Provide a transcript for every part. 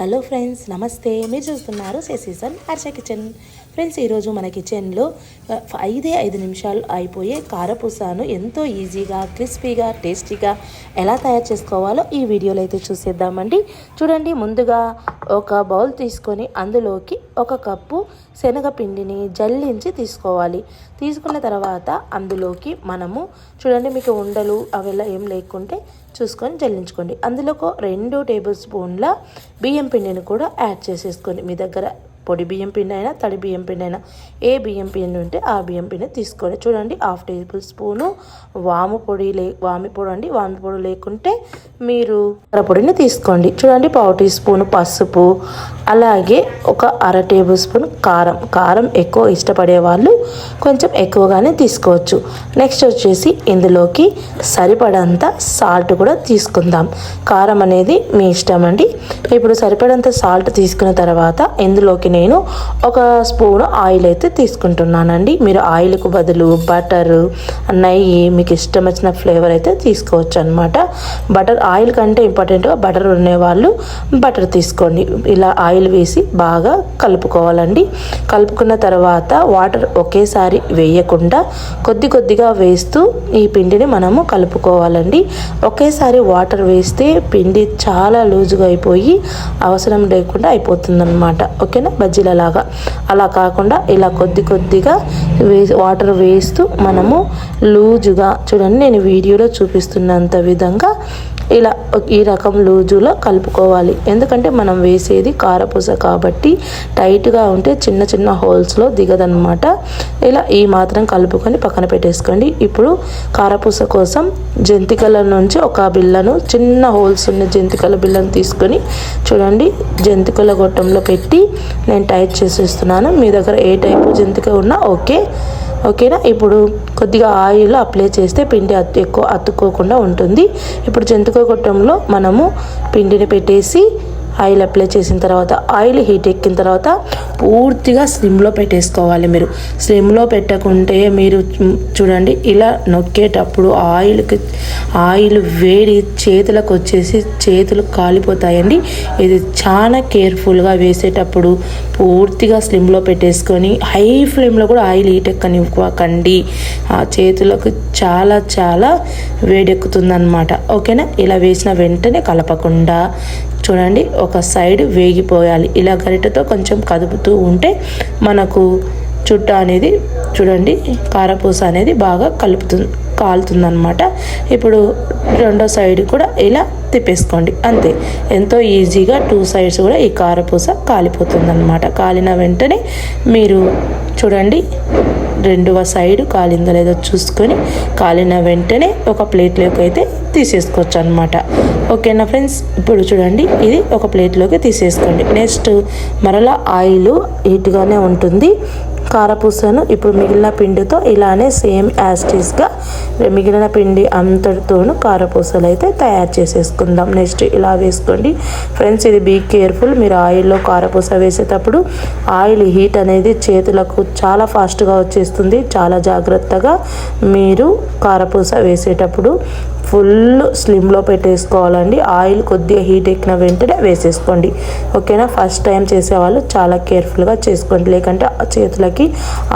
Hello friends నమస్తే. మీరు చూస్తున్నారు శశీసన్ హర్ష కిచెన్. ఫ్రెండ్స్ ఈరోజు మన కిచెన్లో ఐదే ఐదు నిమిషాలు అయిపోయే కారపూసను ఎంతో ఈజీగా క్రిస్పీగా టేస్టీగా ఎలా తయారు చేసుకోవాలో ఈ వీడియోలో అయితే చూసేద్దామండి. చూడండి ముందుగా ఒక బౌల్ తీసుకొని అందులోకి ఒక కప్పు శనగపిండిని జల్లించి తీసుకోవాలి. తీసుకున్న తర్వాత అందులోకి మనము చూడండి మీకు ఉండలు అవి ఏం లేకుంటే చూసుకొని జల్లించుకోండి. అందులో రెండు టేబుల్ స్పూన్ల బియ్యం పిండిని కూడా యాడ్ చేసేసుకొని మీ దగ్గర. పొడి బియ్యం పిండి అయినా తడి బియ్యం పిండి అయినా ఏ బియ్యం పిండి ఉంటే ఆ బియ్యం పిండి తీసుకోండి చూడండి. హాఫ్ టేబుల్ స్పూను వాము పొడి లే వామి పొడి అండి. వామి పొడి లేకుంటే మీరు కార పొడిని తీసుకోండి. చూడండి పావు టీ స్పూన్ పసుపు అలాగే ఒక అర టేబుల్ స్పూన్ కారం. కారం ఎక్కువ ఇష్టపడే వాళ్ళు కొంచెం ఎక్కువగానే తీసుకోవచ్చు. నెక్స్ట్ వచ్చేసి ఇందులోకి సరిపడంత సాల్ట్ కూడా తీసుకుందాం. కారం అనేది మీ ఇష్టం అండి. ఇప్పుడు సరిపడంత సాల్ట్ తీసుకున్న తర్వాత ఇందులోకి నేను ఒక స్పూన్ ఆయిల్ అయితే తీసుకుంటున్నానండి. మీరు ఆయిల్కు బదులు బటర్ నెయ్యి మీకు ఇష్టం వచ్చిన ఫ్లేవర్ అయితే తీసుకోవచ్చు అనమాట బటర్ ఆయిల్ కంటే ఇంపార్టెంట్గా బటర్ ఉండేవాళ్ళు బటర్ తీసుకోండి. ఇలా ఆయిల్ వేసి బాగా కలుపుకోవాలండి. కలుపుకున్న తర్వాత వాటర్ ఒకేసారి వేయకుండా కొద్ది కొద్దిగా వేస్తూ ఈ పిండిని మనము కలుపుకోవాలండి. ఒకేసారి వాటర్ వేస్తే పిండి చాలా లూజుగా అయిపోయి అవసరం లేకుండా అయిపోతుందన్నమాట. ఓకేనా? బజ్జీలలాగా. అలా కాకుండా ఇలా కొద్ది కొద్దిగా వే వాటర్ వేస్తూ మనము లూజుగా చూడండి నేను వీడియోలో చూపిస్తున్నంత విధంగా ఇలా ఈ రకం లూజులో కలుపుకోవాలి. ఎందుకంటే మనం వేసేది కారపూస కాబట్టి టైట్గా ఉంటే చిన్న చిన్న హోల్స్లో దిగదనమాట. ఇలా ఈ మాత్రం కలుపుకొని పక్కన పెట్టేసుకోండి. ఇప్పుడు కారపూస కోసం జంతికల నుంచి ఒక బిల్లను చిన్న హోల్స్ ఉన్న జంతికల బిల్లను తీసుకొని చూడండి. జంతికల గొట్టంలో పెట్టి నేను టైట్ చేసేస్తున్నాను. మీ దగ్గర ఏ టైపు జంతిక ఉన్నా ఓకే. ఓకేనా? ఇప్పుడు కొద్దిగా ఆయిల్ అప్లై చేస్తే పిండి అత్తు ఎక్కువ అతుక్కోకుండా ఉంటుంది. ఇప్పుడు జంతిక గొట్టంలో మనము పిండిని పెట్టేసి ఆయిల్ అప్లై చేసిన తర్వాత ఆయిల్ హీట్ ఎక్కిన తర్వాత పూర్తిగా స్లిమ్లో పెట్టేసుకోవాలి మీరు. స్లిమ్లో పెట్టకుంటే మీరు చూడండి ఇలా నొక్కేటప్పుడు ఆయిల్కి ఆయిల్ వేడి చేతులకు వచ్చేసి చేతులు కాలిపోతాయండి. ఇది చాలా కేర్ఫుల్గా వేసేటప్పుడు పూర్తిగా స్లిమ్లో పెట్టేసుకొని హై ఫ్లేమ్లో కూడా ఆయిల్ హీట్ ఎక్కనివ్వకండి. ఆ చేతులకు చాలా చాలా వేడెక్కుతుందన్నమాట. ఓకేనా? ఇలా వేసిన వెంటనే కలపకుండా చూడండి ఒక సైడ్ వేగిపోయాలి. ఇలా గరిటెతో కొంచెం కదుపుతూ ఉంటే మనకు చుట్ట అనేది చూడండి కారపూస అనేది బాగా కలుపుతుంది కాలుతుందన్నమాట. ఇప్పుడు రెండో సైడ్ కూడా ఇలా తిప్పేసుకోండి అంతే. ఎంతో ఈజీగా టూ సైడ్స్ కూడా ఈ కారపూస కాలిపోతుందన్నమాట. కాలిన వెంటనే మీరు చూడండి రెండవ సైడ్ కాలిందో లేదో చూసుకొని కాలిన వెంటనే ఒక ప్లేట్లోకి అయితే తీసేసుకోవచ్చు అనమాట ఓకేనా ఫ్రెండ్స్? ఇప్పుడు చూడండి ఇది ఒక ప్లేట్లోకి తీసేసుకోండి. నెక్స్ట్ మరలా ఆయిల్ హీట్గానే ఉంటుంది. కారపూసను ఇప్పుడు మిగిలిన పిండితో ఇలానే సేమ్ యాస్టీస్గా మిగిలిన పిండి అంతటితోనూ కారపూసలు అయితే తయారు చేసేసుకుందాం. నెక్స్ట్ ఇలా వేసుకోండి. ఫ్రెండ్స్ ఇది బీ కేర్ఫుల్. మీరు ఆయిల్లో కారపూస వేసేటప్పుడు ఆయిల్ హీట్ అనేది చేతులకు చాలా ఫాస్ట్గా వచ్చేస్తుంది. చాలా జాగ్రత్తగా మీరు కారపూస వేసేటప్పుడు ఫుల్ స్లిమ్లో పెట్టేసుకోవాలండి. ఆయిల్ కొద్దిగా హీట్ ఎక్కిన వెంటనే వేసేసుకోండి. ఓకేనా? ఫస్ట్ టైం చేసేవాళ్ళు చాలా కేర్ఫుల్గా చేసుకోండి. లేకంటే ఆ మనకి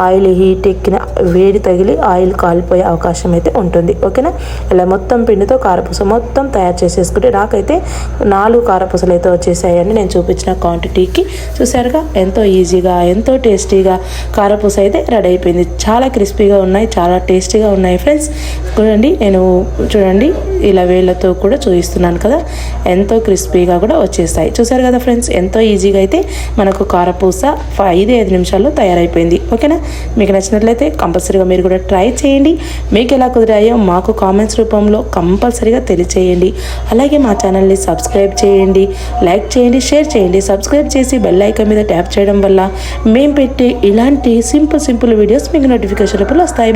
ఆయిల్ హీట్ ఎక్కిన వేడి తగిలి ఆయిల్ కాలిపోయే అవకాశం అయితే ఉంటుంది. ఓకేనా? ఇలా మొత్తం పిండితో కారపూస మొత్తం తయారు చేసేసుకుంటే నాకైతే నాలుగు కారపూసలు అయితే వచ్చేసాయండి. నేను చూపించిన క్వాంటిటీకి చూసారుగా ఎంతో ఈజీగా ఎంతో టేస్టీగా కారపూస అయితే రెడీ అయిపోయింది. చాలా క్రిస్పీగా ఉన్నాయి చాలా టేస్టీగా ఉన్నాయి ఫ్రెండ్స్. చూడండి నేను చూడండి ఇలా వేళ్ళతో కూడా చూపిస్తున్నాను కదా. ఎంతో క్రిస్పీగా కూడా వచ్చేస్తాయి చూసారు కదా ఫ్రెండ్స్? ఎంతో ఈజీగా అయితే మనకు కారపూస ఐదు ఐదు నిమిషాల్లో తయారైపోయింది. ఓకేనా? మీకు నచ్చినట్లయితే కంపల్సరీగా మీరు కూడా ట్రై చేయండి. మీకు ఎలా కుదిరాయో మాకు కామెంట్స్ రూపంలో కంపల్సరీగా తెలియచేయండి. అలాగే మా ఛానల్ని సబ్స్క్రైబ్ చేయండి లైక్ చేయండి షేర్ చేయండి. సబ్స్క్రైబ్ చేసి బెల్ ఐకాన్ మీద ట్యాప్ చేయడం వల్ల మేము పెట్టే ఇలాంటి సింపుల్ సింపుల్ వీడియోస్ మీకు నోటిఫికేషన్ రూపంలో వస్తాయి.